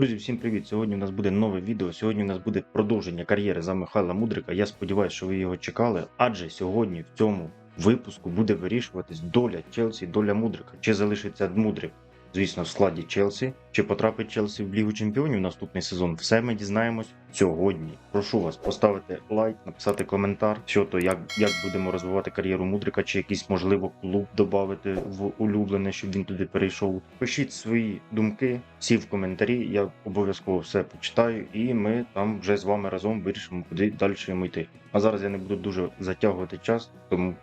Друзі, всім привіт! Сьогодні у нас буде нове відео. Сьогодні у нас буде продовження кар'єри за Михайла Мудрика. Я сподіваюся, що ви його чекали, адже сьогодні в цьому випуску буде вирішуватись доля Челсі, доля Мудрика. Чи залишиться Мудрик, звісно, в складі Челсі, чи потрапить Челсі в Лігу Чемпіонів наступний сезон. Все ми дізнаємось сьогодні. Прошу вас поставити лайк, написати коментар, що то як, як будемо розвивати кар'єру Мудрика, чи якийсь можливо клуб додати в улюблене, щоб він туди перейшов. Пишіть свої думки, всі в коментарі. Я обов'язково все почитаю, і ми там вже з вами разом вирішимо, куди далі йому йти. А зараз я не буду дуже затягувати час, тому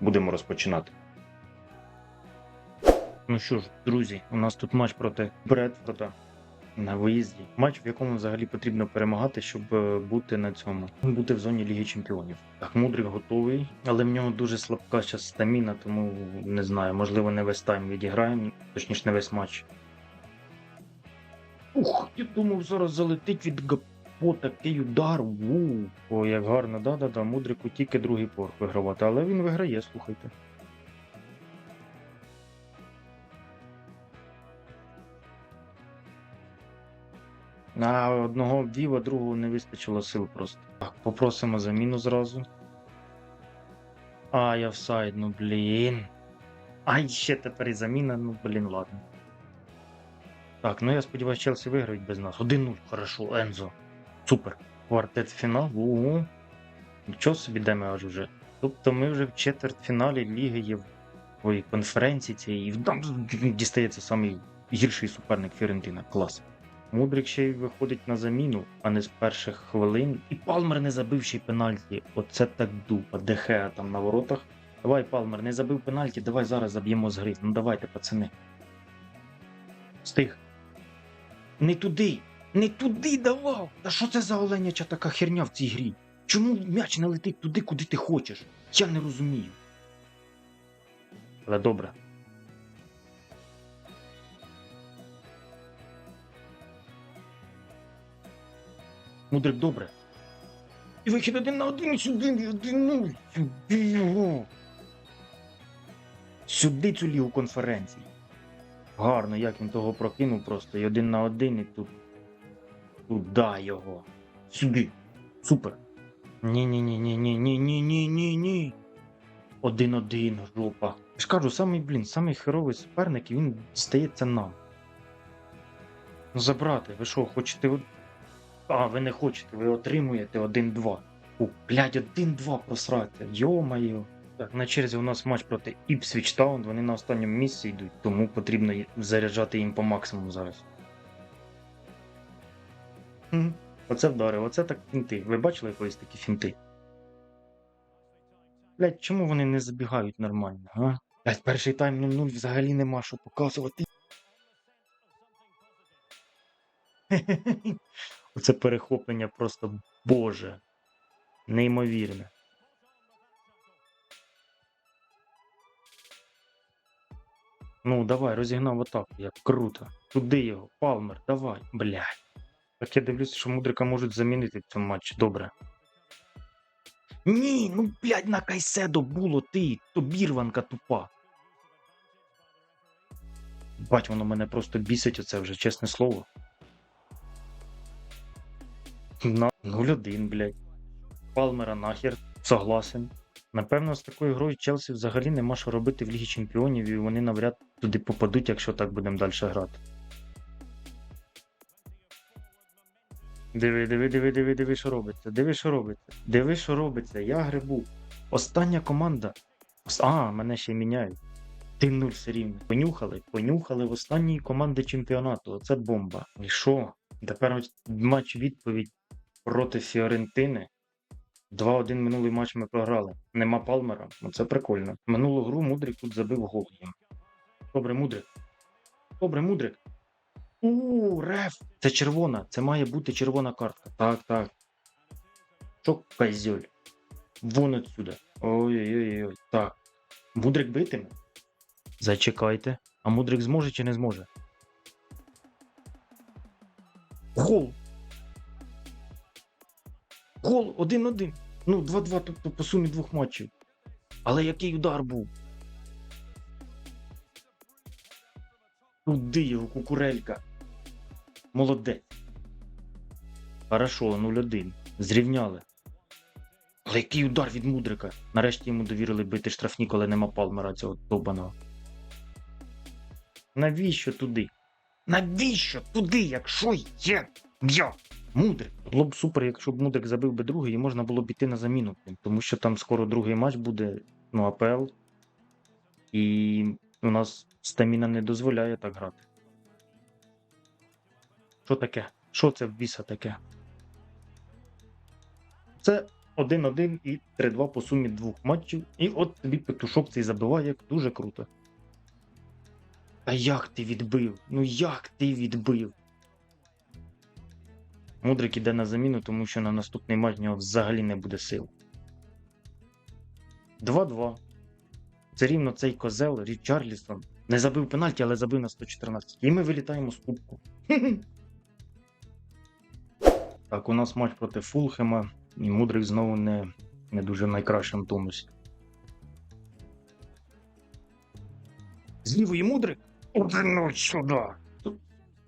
будемо розпочинати. Ну що ж, друзі, у нас тут матч проти Бредфорда на виїзді. Матч, в якому взагалі потрібно перемагати, щоб е, бути на цьому, бути в зоні Ліги Чемпіонів. Так, Мудрик готовий, але в нього дуже слабка зараз стаміна, тому не знаю, можливо, не весь тайм відіграємо, точніше, не весь матч. Ух, я думав, зараз залетить від Гапо такий удар. Ву. О, як гарно, да-да-да. Мудрику тільки другий порт вигравати, але він виграє, слухайте. На одного ввів, а другого не вистачило сил просто. Так, попросимо заміну зразу. А, я офсайд, ну блін. Ай, ще тепер і заміна, ну блін, ладно. Так, ну я сподіваюся, Челсі виграють без нас. 1-0, хорошо, Ензо. Супер. Квартет фінал. Ого. Нічого собі де аж вже. Тобто ми вже в четвертьфіналі Ліги Європої конференції цієї. І дістається самий гірший суперник Фіорентина. Клас. Мудрик ще й виходить на заміну, а не з перших хвилин. І Палмер не забив ще й пенальті. Оце так дупа. Дехеа там на воротах. Давай, Палмер, не забив пенальті, давай зараз заб'ємо з гри. Ну давайте, пацани. Стих. Не туди! Не туди давав! Та що це за оленяча така херня в цій грі? Чому м'яч не летить туди, куди ти хочеш? Я не розумію. Але добре. Мудрик добре. І вихід один на один сюди, один нуль. Сюди його. Сюди цю лігу конференцій. Гарно, як він того прокинув просто. І один на один, і тут. Туда його. Сюди. Супер. Ні-ні-ні-ні-ні-ні-ні-ні-ні. Один-один, жопа. Я ж кажу, самий, блін, самий херовий суперник, і він стається нам. Ну забрати, ви що, хочете. А, ви не хочете, ви отримуєте 1-2. О, блядь, 1-2 просрати. Йо-моє. Так, на черзі у нас матч проти Ipswich Town, вони на останньому місці йдуть, тому потрібно заряджати їм по максимуму зараз. Хм, Оце вдарив, оце так фінти. Ви бачили якоїсь такі фінти? Блять, чому вони не забігають нормально, а? Блять, перший тайм 0-0 взагалі нема що показувати. Оце перехоплення просто боже. Неймовірне. Ну, давай, розігнав атаку, як круто. Туди його, Палмер, давай, блядь. Так я дивлюся, що Мудрика можуть замінити в цьому матчі, добре. Ні, ну блядь, на Кайседо було ти, то бірванка тупа. Бать, воно мене просто бісить оце вже, чесне слово. На 0-1, блядь. Палмера нахер, согласен. Напевно, з такою грою Челсі взагалі нема що робити в Лігі Чемпіонів, і вони навряд туди попадуть, якщо так будемо далі грати. Диви, диви, диви, диви, диви, що робиться. Диви, що робиться. Диви, що робиться. Я грибу. Остання команда. А, мене ще міняють. Ти нуль все рівно. Понюхали, понюхали в останній команди чемпіонату. Оце бомба. І що? Тепер матч відповідь проти Фіорентини. 2-1 минулий матч ми програли. Нема Палмера. Ну це прикольно. Минулу гру Мудрик тут забив гол. Добре, Мудрик. Добре, Мудрик. У, реф! Це червона. Це має бути червона картка. Так, так. Що козьоль? Вон отсюда. Ой-ой-ой. Так. Мудрик битиме? Зачекайте. А Мудрик зможе чи не зможе? Гол! Гол! Один-один. Ну, 2-2, тобто по сумі двох матчів. Але який удар був? Куди його кукурелька? Молодець. Хорошо, 0-1. Зрівняли. Але який удар від Мудрика. Нарешті йому довірили бити штрафні, коли нема палмера цього добаного. Навіщо туди? Навіщо туди, якщо є я? Мудрик. Було б супер, якщо б Мудрик забив би другий, і можна було б іти на заміну. Тому що там скоро другий матч буде, ну, АПЛ. І у нас стаміна не дозволяє так грати. Що таке? Що це в біса таке? Це 1-1 і 3-2 по сумі двох матчів. І от тобі петушок цей забиває, як дуже круто. А як ти відбив? Ну як ти відбив? Мудрик іде на заміну, тому що на наступний матч в нього взагалі не буде сил. 2-2. Це рівно цей козел Річарлісон. Не забив пенальті, але забив на 114. І ми вилітаємо з кубку. Так, у нас матч проти Фулхема, і Мудрик знову не, не дуже в найкращому тонусі. З лівої Мудрик? Ну сюди.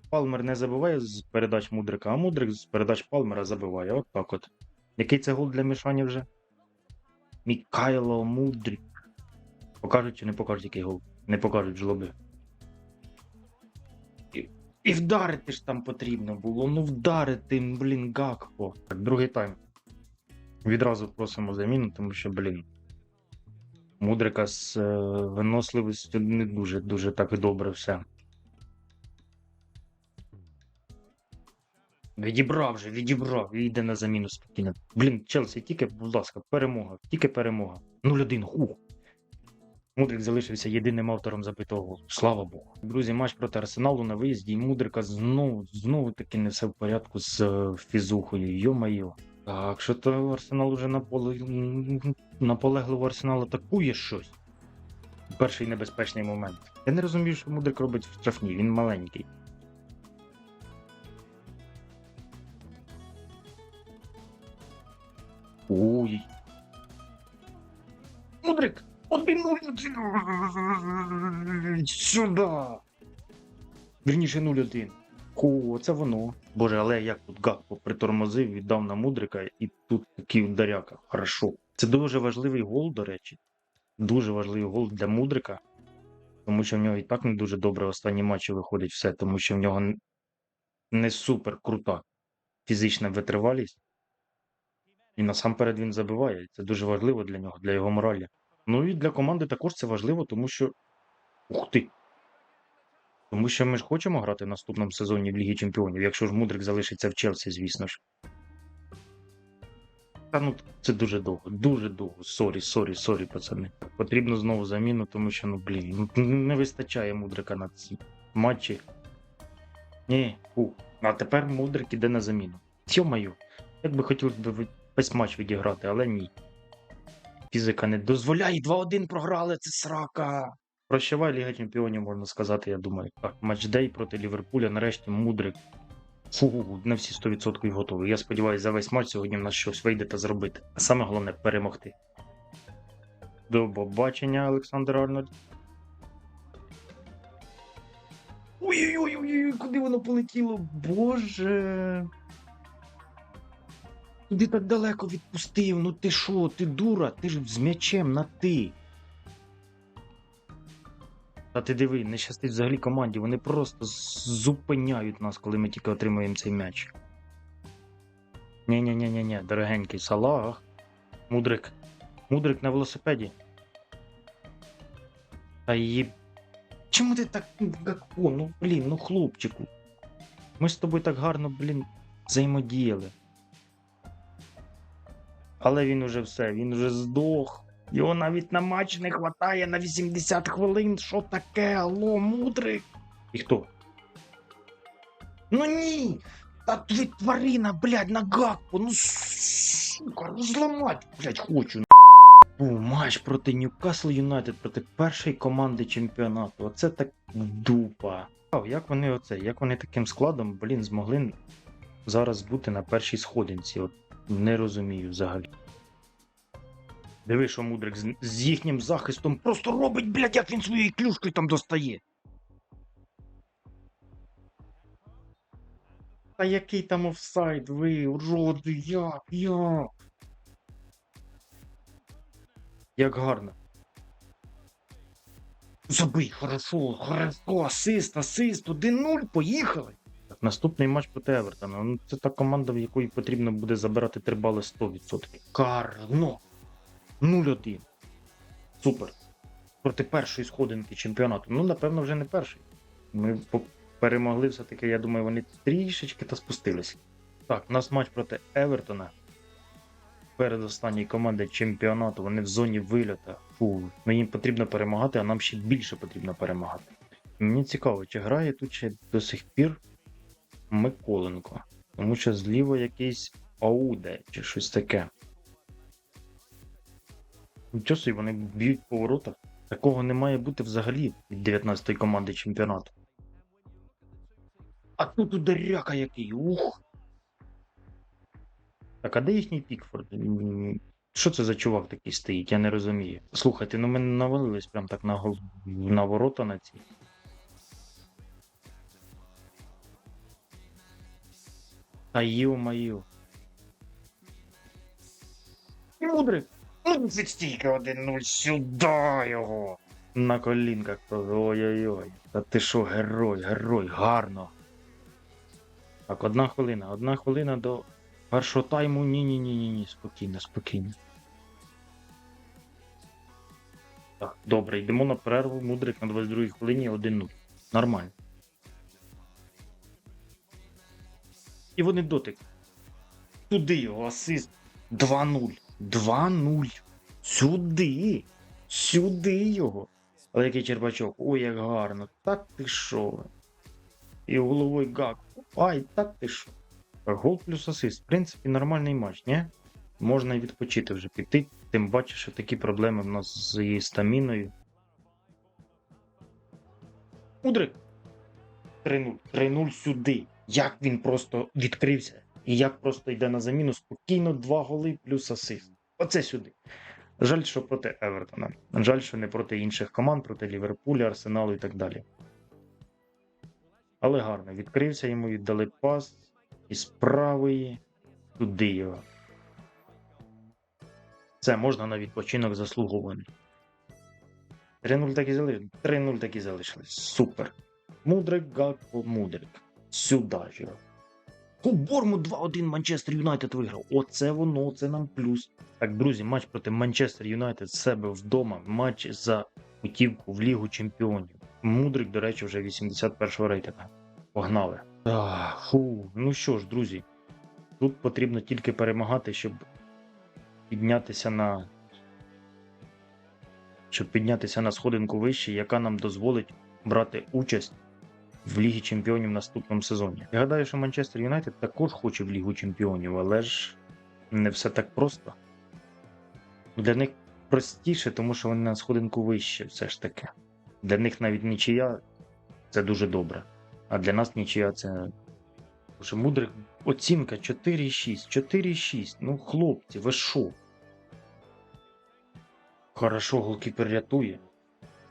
Палмер не забиває з передач Мудрика, а Мудрик з передач Палмера забиває. От так от. Який це гол для мішання вже? Мікайло Мудрик. Покажуть чи не покажуть який гол? Не покажуть жлоби. І, і вдарити ж там потрібно було. Ну вдарити, блін, Гакпо. Так, другий тайм. Відразу просимо заміну, тому що, блін. Мудрика з е, виносливістю не дуже дуже так добре все. Відібрав же, відібрав і йде на заміну спокійно. Блін, Челсі, тільки, будь ласка, перемога, тільки перемога. 0-1, хух. Мудрик залишився єдиним автором забитого. Слава Богу. Друзі, матч проти Арсеналу на виїзді, і Мудрика знову, знову таки не все в порядку з е, фізухою. Йо-майо. Так, що то Арсенал уже наполегливо Арсенал атакує щось. Перший небезпечний момент. Я не розумію, що Мудрик робить в штрафній, він маленький. Ой. Мудрик! Один Сюди! Вірніше 0-1. О, це воно. Боже, але як тут Гакпо притормозив, віддав на Мудрика, і тут такий ударяка. Хорошо. Це дуже важливий гол, до речі. Дуже важливий гол для Мудрика. Тому що в нього і так не дуже добре останні матчі виходить все, тому що в нього не супер крута фізична витривалість. І насамперед він забиває. Це дуже важливо для нього, для його моралі. Ну і для команди також це важливо, тому що. Ух ти! Тому що ми ж хочемо грати в наступному сезоні в Лігі Чемпіонів, якщо ж Мудрик залишиться в Челсі, звісно ж. Та ну це дуже довго, дуже довго. Сорі, сорі, сорі, пацани. Потрібно знову заміну, тому що, ну блін, ну, не вистачає Мудрика на ці матчі. Ні, фу. А тепер Мудрик іде на заміну. Йо-маю, як би хотілося б весь матч відіграти, але ні. Фізика не дозволяє. 2-1 програли, це срака. Прощавай Ліга Чемпіонів, можна сказати, я думаю. Так, матчдей проти Ліверпуля, нарешті Мудрик. Фу, на всі 100% готовий. Я сподіваюся, за весь матч сьогодні в нас щось вийде та зробити. А саме головне перемогти. До побачення, Олександр Арнольд. Ой-ой-ой, куди воно полетіло? Боже. Куди так далеко відпустив? Ну ти що, ти дура? Ти ж з м'ячем на ти. Та ти диви, не щастить взагалі команді. Вони просто зупиняють нас, коли ми тільки отримуємо цей м'яч. Ні-ні-ні-ні, дорогенький Салах. Мудрик. Мудрик на велосипеді. Та її. Чому ти так. Ну блін, ну хлопчику. Ми з тобою так гарно, блін, взаємодіяли. Але він уже все, він уже здох. Його навіть на матч не хватає на 80 хвилин. Що таке? Алло, мудрик? І хто? Ну ні! Та ти тварина, блядь, на гакпу, ну сука, ну блядь, хочу. О, матч проти Ньюкасл Юнайтед, проти першої команди чемпіонату. Оце так дупа. Як вони оце, як вони таким складом, блін, змогли зараз бути на першій сходинці? От не розумію взагалі. Диви, що Мудрик з, з їхнім захистом просто робить, блядь, як він своєю клюшкою там достає. Та який там офсайд, ви, уроди, як, як? Як гарно. Забий, хорошо, хорошо, асист, асист, 1-0, поїхали. Наступний матч проти Евертона. Ну, це та команда, в якої потрібно буде забирати 3 бали 100%. Карно. 0-1. Супер. Проти першої сходинки чемпіонату. Ну, напевно, вже не перший. Ми перемогли все-таки, я думаю, вони трішечки та спустилися. Так, у нас матч проти Евертона. Перед останньої команди чемпіонату. Вони в зоні вильота. Фу, ну їм потрібно перемагати, а нам ще більше потрібно перемагати. Мені цікаво, чи грає тут ще до сих пір Миколенко. Тому що зліва якийсь Ауде чи щось таке. Нічого вони б'ють по воротах. Такого не має бути взагалі від 19-ї команди чемпіонату. А тут ударяка який. Ух. Так, а де їхній Пікфорд? Що це за чувак такий стоїть? Я не розумію. Слухайте, ну ми навалились прям так на, на ворота на ці. Та йо-моє. Мудрик. Ну, це стільки 1-0 сюди його. На колінках. Ой-ой-ой. Та ти що, герой, герой, гарно. Так, одна хвилина, одна хвилина до першого тайму. Ні-ні-ні-ні, спокійно, спокійно. Так, добре, йдемо на перерву. Мудрик на 22 хвилині 1-0. Нормально. І вони дотик. Туди його асист. 2-0. 2-0. Сюди. Сюди його. Але який Чербачок. Ой, як гарно. Так ти що? І головою гак. Ай, так ти що? Гол плюс асист. В принципі, нормальний матч, ні? Можна і відпочити вже піти. Тим бачиш, що такі проблеми в нас з її стаміною. Мудрик. 3-0. 3-0 сюди. Як він просто відкрився. І як просто йде на заміну спокійно два голи плюс асист. Оце сюди. Жаль, що проти Евертона. Жаль, що не проти інших команд, проти Ліверпуля, Арсеналу і так далі. Але гарно. Відкрився йому, віддали пас із правої туди його. Це можна на відпочинок заслугований. 3-0 так і залишились. 3-0 так і залишились. Супер. Мудрик, Гакпо, Мудрик. Сюди ж його. У Борму 2-1 Манчестер Юнайтед виграв. Оце воно, це нам плюс. Так, друзі, матч проти Манчестер Юнайтед з себе вдома. Матч за путівку в Лігу Чемпіонів. Мудрик, до речі, вже 81-го рейтинга. Погнали. Ах, фу. Ну що ж, друзі, тут потрібно тільки перемагати, щоб піднятися на. Щоб піднятися на сходинку вище, яка нам дозволить брати участь в Лігі Чемпіонів наступному сезоні. Я гадаю, що Манчестер Юнайтед також хоче в Лігу Чемпіонів, але ж не все так просто. Для них простіше, тому що вони на сходинку вище, все ж таки. Для них навіть нічия це дуже добре. А для нас нічия це. Що мудрик оцінка 4,6. 4,6. Ну, хлопці, ви що? Хорошо, голкіпер рятує.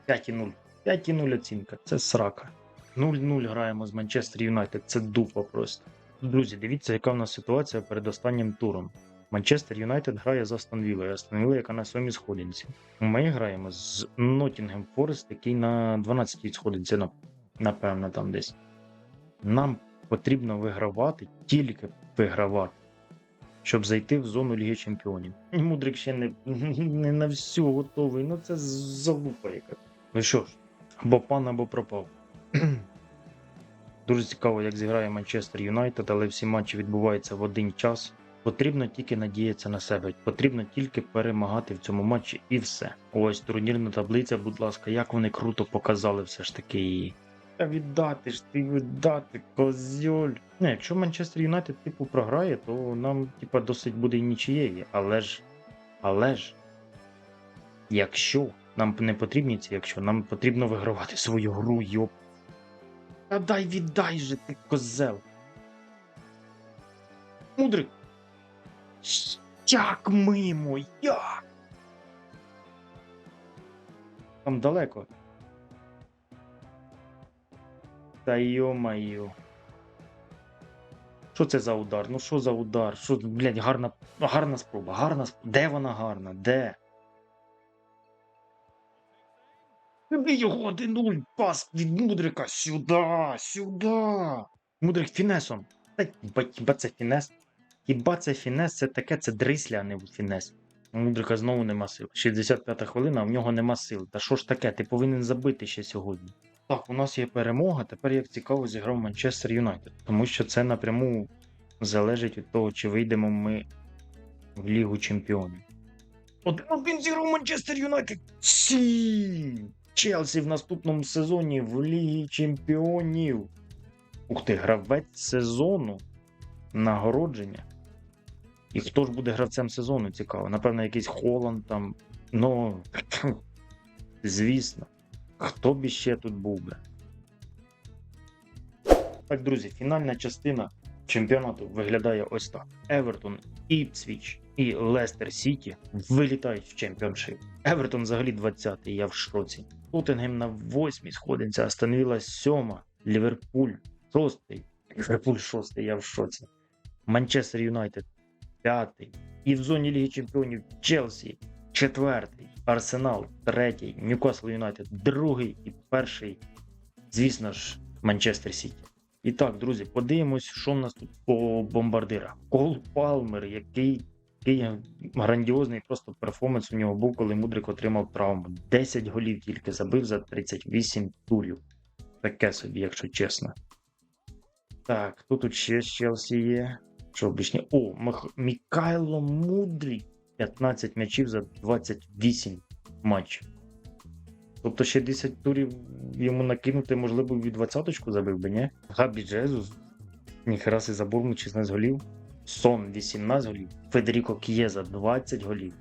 5,0. 5,0 оцінка. Це срака. 0-0 граємо з Манчестер Юнайтед. Це дупа просто. Друзі, дивіться, яка в нас ситуація перед останнім туром. Манчестер Юнайтед грає з Астон Віллою. Астон яка на сьомій сходинці. Ми граємо з Ноттінгем Форест, який на 12-й сходинці, напевно, там десь. Нам потрібно вигравати, тільки вигравати, щоб зайти в зону Ліги Чемпіонів. Мудрик ще не, не на всю готовий. Ну це залупа яка. Ну що ж, або пан, або пропав. Дуже цікаво, як зіграє Манчестер Юнайтед, але всі матчі відбуваються в один час. Потрібно тільки надіятися на себе. Потрібно тільки перемагати в цьому матчі і все. Ось турнірна таблиця, будь ласка, як вони круто показали все ж таки її. Та віддати ж ти віддати, козьоль. Не, якщо Манчестер Юнайтед типу програє, то нам типа досить буде і нічиєї. Але ж. Але ж. Якщо нам не потрібні ці, якщо нам потрібно вигравати свою гру, йоп. Та дай віддай же ти козел. Мудрик. Як мимо, як? Там далеко. Та йо-моє. Що це за удар? Ну що за удар? Що, блядь, гарна, гарна спроба, гарна спроба. Де вона гарна? Де? Тобі його 1-0, пас від Мудрика сюди, сюди. Мудрик фінесом. Та хіба, це фінес? Хіба це фінес? Це таке, це дрисля, а не фінес. У Мудрика знову нема сил. 65-та хвилина, а в нього нема сил. Та що ж таке? Ти повинен забити ще сьогодні. Так, у нас є перемога. Тепер як цікаво зіграв Манчестер Юнайтед, тому що це напряму залежить від того, чи вийдемо ми в Лігу Чемпіонів. Один зіграв Манчестер Юнайтед. Сі! Челсі в наступному сезоні в Лігі Чемпіонів. Ух ти, гравець сезону. Нагородження. І хто ж буде гравцем сезону, цікаво. Напевно, якийсь Холланд там. Ну, звісно. Хто б іще тут був би? Так, друзі, фінальна частина чемпіонату виглядає ось так: Евертон, Іпсвіч і Лестер Сіті вилітають в чемпіоншип. Евертон взагалі 20-й, я в шоці. Тоттенгем на 8-й сходинця, Астон Вілла 7, Ліверпуль 6, Ліверпуль 6, я в шоці. Манчестер Юнайтед 5. І в зоні Ліги Чемпіонів Челсі 4, Арсенал 3, Ньюкасл Юнайтед 2 і перший, звісно ж, Манчестер Сіті. І так, друзі, подивимось, що в нас тут по бомбардирах. Кол Палмер, який, який грандіозний просто перформанс у нього був, коли Мудрик отримав травму. 10 голів тільки забив за 38 турів. Таке собі, якщо чесно. Так, хто тут ще з Челсі є? Що обичні? О. Мікайло Мудрик. 15 м'ячів за 28 матчів. Тобто ще 10 турів йому накинути, можливо, від 20-очку забив би, ні? Габі Джезус, ніхера си заборну 16 голів. Сон 18 голів. Федеріко К'єза 20 голів.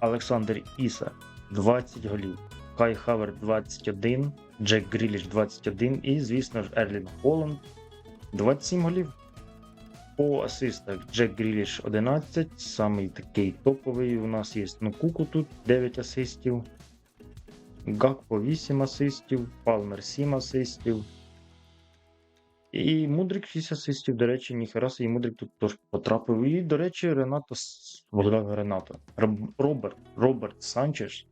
Олександр Іса 20 голів. Кай Хаверт 21, Джек Гріліш 21 і, звісно ж, Ерлін Холланд 27 голів. По асистах Джек Гріліш 11, самий такий топовий. У нас є Нукуку тут 9 асистів. Гакпо 8 асистів, Палмер 7 асистів. І Мудрик 6 асистів. До речі, ніхера собі Мудрик тут теж потрапив. І, до речі, Ренато Ренато. Роберт, Роберт Санчеш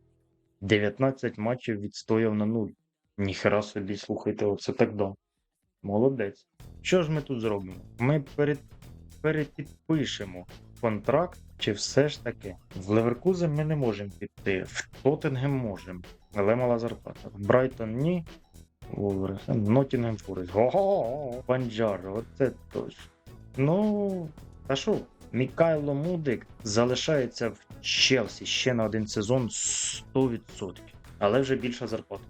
19 матчів відстояв на 0. Ніхера собі, слухайте, оце так да. Молодець. Що ж ми тут зробимо? Ми перед, перепідпишемо контракт, чи все ж таки в Леверкузен ми не можемо піти, в Тоттенгем можемо, але мала зарплата. Брайтон ні. Вулверхем, Ноттінгем Форест. Банджар, оце точно. Ну, та що, Мікайло Мудик залишається в Челсі ще на один сезон 100%. Але вже більша зарплата.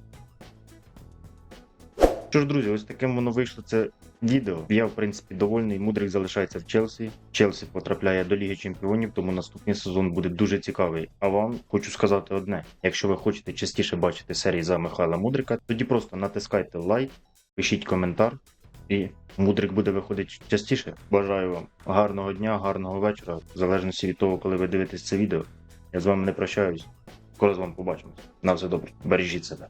Що ж, друзі, ось таким воно вийшло це відео. Я, в принципі, довольний. Мудрик залишається в Челсі. Челсі потрапляє до Ліги Чемпіонів, тому наступний сезон буде дуже цікавий. А вам хочу сказати одне: якщо ви хочете частіше бачити серії за Михайла Мудрика, тоді просто натискайте лайк, пишіть коментар, і Мудрик буде виходити частіше. Бажаю вам гарного дня, гарного вечора, в залежності від того, коли ви дивитесь це відео. Я з вами не прощаюсь. Скоро з вами побачимось. На все добре. Бережіть себе.